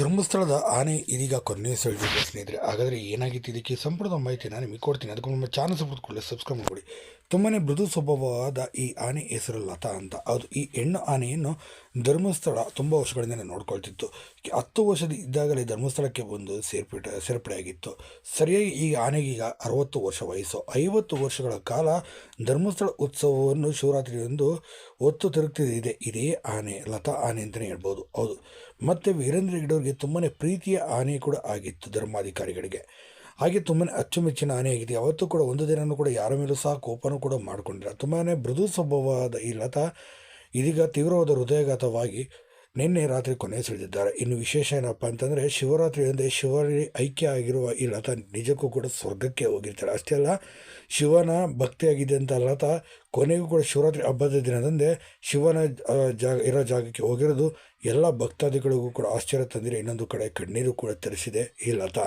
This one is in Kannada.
ಧರ್ಮಸ್ಥಳದ ಆನೆ ಇದೀಗ ಕೊನೆಯ ಸೆಳೆದಿದೆ ಸ್ನೇಹಿತರೆ. ಹಾಗಾದರೆ ಏನಾಗಿತ್ತು ಇದಕ್ಕೆ ಸಂಪೂರ್ಣ ಮಾಹಿತಿ ನಾನು ನಿಮಗೆ ಕೊಡ್ತೀನಿ. ಅದಕ್ಕೆ ನಮ್ಮ ಚಾನಲ್ ಸಪೋರ್ಟ್ ಕೊಡಿ ಸಬ್ಸ್ಕ್ರೈಬ್ ಮಾಡಿ ತುಂಬಾ ಮೃದು ಸ್ವಭಾವವಾದ ಈ ಆನೆ ಹೆಸರು ಲತಾ ಅಂತ. ಅದು ಈ ಹೆಣ್ಣು ಆನೆಯನ್ನು ಧರ್ಮಸ್ಥಳ ತುಂಬ ವರ್ಷಗಳಿಂದ ನೋಡ್ಕೊಳ್ತಿತ್ತು. ಹತ್ತು ವರ್ಷದ ಇದ್ದಾಗಲೇ ಧರ್ಮಸ್ಥಳಕ್ಕೆ ಬಂದು ಸೇರ್ಪಡೆ ಸೇರ್ಪಡೆಯಾಗಿತ್ತು. ಸರಿಯಾಗಿ ಈ ಆನೆಗೀಗ ಅರವತ್ತು ವರ್ಷ ವಯಸ್ಸು. ಐವತ್ತು ವರ್ಷಗಳ ಕಾಲ ಧರ್ಮಸ್ಥಳ ಉತ್ಸವವನ್ನು ಶಿವರಾತ್ರಿಯೊಂದು ಒತ್ತು ತಿರುಗ್ತಿದೆ. ಇದೇ ಆನೆ, ಲತಾ ಆನೆ ಅಂತಲೇ ಹೇಳ್ಬೋದು. ಹೌದು. ಮತ್ತು ವೀರೇಂದ್ರ ಗಿಡವರಿಗೆ ತುಂಬನೇ ಪ್ರೀತಿಯ ಆನೆ ಕೂಡ ಆಗಿತ್ತು ಧರ್ಮಾಧಿಕಾರಿಗಳಿಗೆ. ಹಾಗೆ ತುಂಬಾ ಅಚ್ಚುಮೆಚ್ಚಿನ ಆನೆಯಾಗಿದೆ. ಯಾವತ್ತೂ ಕೂಡ ಒಂದು ದಿನನೂ ಕೂಡ ಯಾರ ಮೇಲೂ ಸಹ ಕೋಪನೂ ಕೂಡ ಮಾಡಿಕೊಂಡಿಲ್ಲ. ತುಂಬಾ ಮೃದು ಸ್ವಭಾವವಾದ ಈ ಲತಾ ಇದೀಗ ತೀವ್ರವಾದ ಹೃದಯಘಾತವಾಗಿ ನಿನ್ನೆ ರಾತ್ರಿ ಕೊನೆ ಸೆಳೆದಿದ್ದಾರೆ ಇನ್ನು ವಿಶೇಷ ಏನಪ್ಪ ಅಂತಂದರೆ ಶಿವರಾತ್ರಿ ಅಂದರೆ ಶಿವರಿ ಐಕ್ಯ ಆಗಿರುವ ಈ ಲತಾ ನಿಜಕ್ಕೂ ಕೂಡ ಸ್ವರ್ಗಕ್ಕೆ ಹೋಗಿರ್ತಾರೆ ಅಷ್ಟೇ ಅಲ್ಲ, ಶಿವನ ಭಕ್ತಿಯಾಗಿದೆ ಅಂತ ಲತಾ ಕೊನೆಗೂ ಕೂಡ ಶಿವರಾತ್ರಿ ಹಬ್ಬದ ದಿನದಂದೇ ಶಿವನ ಜಾಗ, ಇರೋ ಜಾಗಕ್ಕೆ ಹೋಗಿರೋದು ಎಲ್ಲ ಭಕ್ತಾದಿಗಳಿಗೂ ಕೂಡ ಆಶ್ಚರ್ಯ ತಂದಿದೆ. ಇನ್ನೊಂದು ಕಡೆ ಕಣ್ಣೀರು ಕೂಡ ತರಿಸಿದೆ ಈ ಲತಾ.